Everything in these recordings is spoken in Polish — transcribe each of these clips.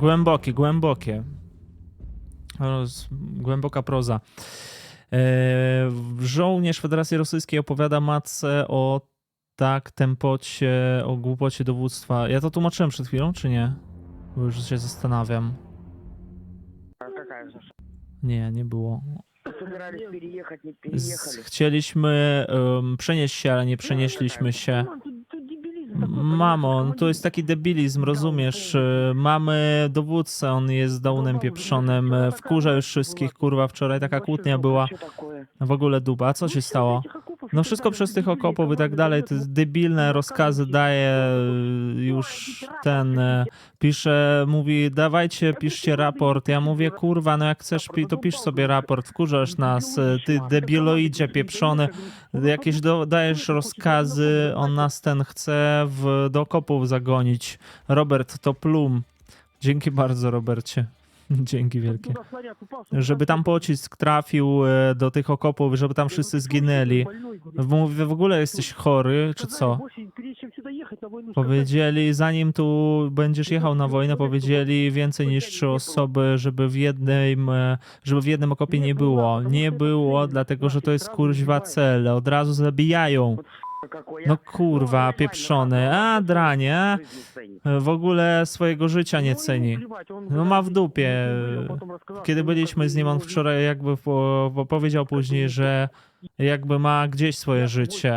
Głębokie, głębokie. Roz, głęboka proza. E, żołnierz Federacji Rosyjskiej opowiada matce o tak tempocie, o głupocie dowództwa. Ja to tłumaczyłem przed chwilą, czy nie? Bo już się zastanawiam. Nie, nie było. Chcieliśmy um, przenieść się, ale nie przenieśliśmy się. Mamon, no to jest taki debilizm, rozumiesz? Mamy dowódcę, on jest dołnem pieprzonym, wkurza już wszystkich, kurwa, wczoraj taka kłótnia była. W ogóle duba, co się stało? No wszystko przez tych okopów i tak dalej, te debilne rozkazy daje e, już ten, e, pisze, mówi dawajcie, piszcie raport. Ja mówię, kurwa, no jak chcesz, to pisz sobie raport, wkurzasz nas, e, ty debiloidzie pieprzony, jakieś do, dajesz rozkazy, on nas ten chce w, do okopów zagonić. Robert, to plum. Dzięki bardzo, Robercie. Dzięki wielkie. Żeby tam pocisk trafił e, do tych okopów, żeby tam wszyscy zginęli. Mówię, w ogóle jesteś chory, czy co? Powiedzieli, zanim tu będziesz jechał na wojnę, powiedzieli więcej niż trzy osoby, żeby w jednym, e, żeby w jednym okopie nie było. Nie było, dlatego że to jest kurźwa cel. Od razu zabijają. No kurwa, pieprzony. A, dranie. W ogóle swojego życia nie ceni. No ma w dupie. Kiedy byliśmy z nim, on wczoraj jakby powiedział później, że jakby ma gdzieś swoje życie.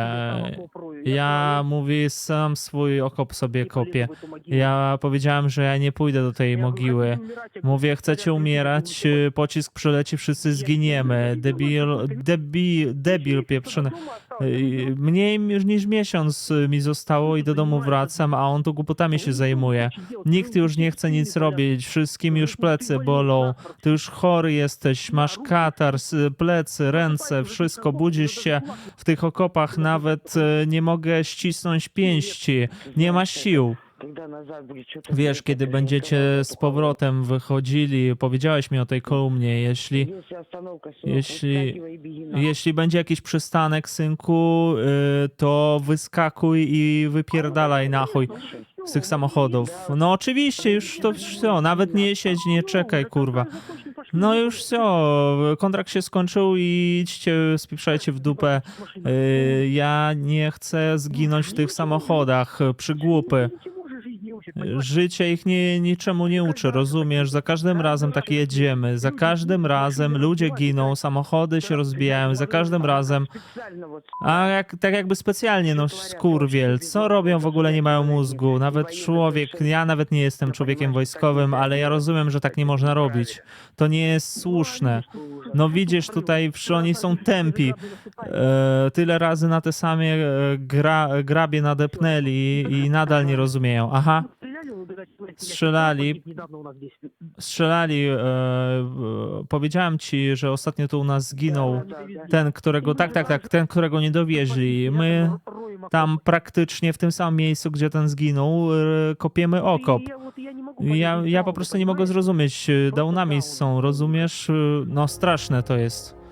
Ja mówi, sam swój okop sobie kopię. Ja powiedziałem, że ja nie pójdę do tej mogiły. Mówię, chcecie umierać, pocisk przyleci, wszyscy zginiemy. Debil, debil, debil pieprzony. Y, Mniej niż miesiąc y, mi zostało i do domu wracam, a on tu głupotami się zajmuje. Nikt już nie chce nic robić, wszystkim już plecy bolą. Ty już chory jesteś, masz katar, plecy, ręce, wszystko. Budzisz się w tych okopach, nawet y, nie mogę ścisnąć pięści. Nie ma sił. Wiesz, kiedy będziecie z powrotem wychodzili, powiedziałeś mi o tej kolumnie, jeśli, jeśli, jeśli będzie jakiś przystanek, synku, y, to wyskakuj i wypierdalaj na chuj z tych samochodów. No oczywiście, już to co, nawet nie siedź, nie czekaj, kurwa. No już co, kontrakt się skończył i idźcie, spieprzajcie w dupę. Y, ja nie chcę zginąć w tych samochodach, przygłupy. Życie ich nie, niczemu nie uczy, rozumiesz? Za każdym razem tak jedziemy, za każdym razem ludzie giną, samochody się rozbijają, za każdym razem. A jak, tak jakby specjalnie, no skurwiel, co robią w ogóle, nie mają mózgu. Nawet człowiek, ja nawet nie jestem człowiekiem wojskowym, ale ja rozumiem, że tak nie można robić. To nie jest słuszne. No widzisz tutaj, oni są tempi. E, tyle razy na te same e, gra, grabie nadepnęli i nadal nie rozumieją. Aha. Strzelali. strzelali, e, powiedziałem ci, że ostatnio tu u nas zginął ten, którego, tak, tak, tak, ten, którego nie dowieźli. My tam praktycznie w tym samym miejscu, gdzie ten zginął, e, kopiemy okop. Ja, ja po prostu nie mogę zrozumieć, e, dołnami są, rozumiesz? E, No straszne to jest.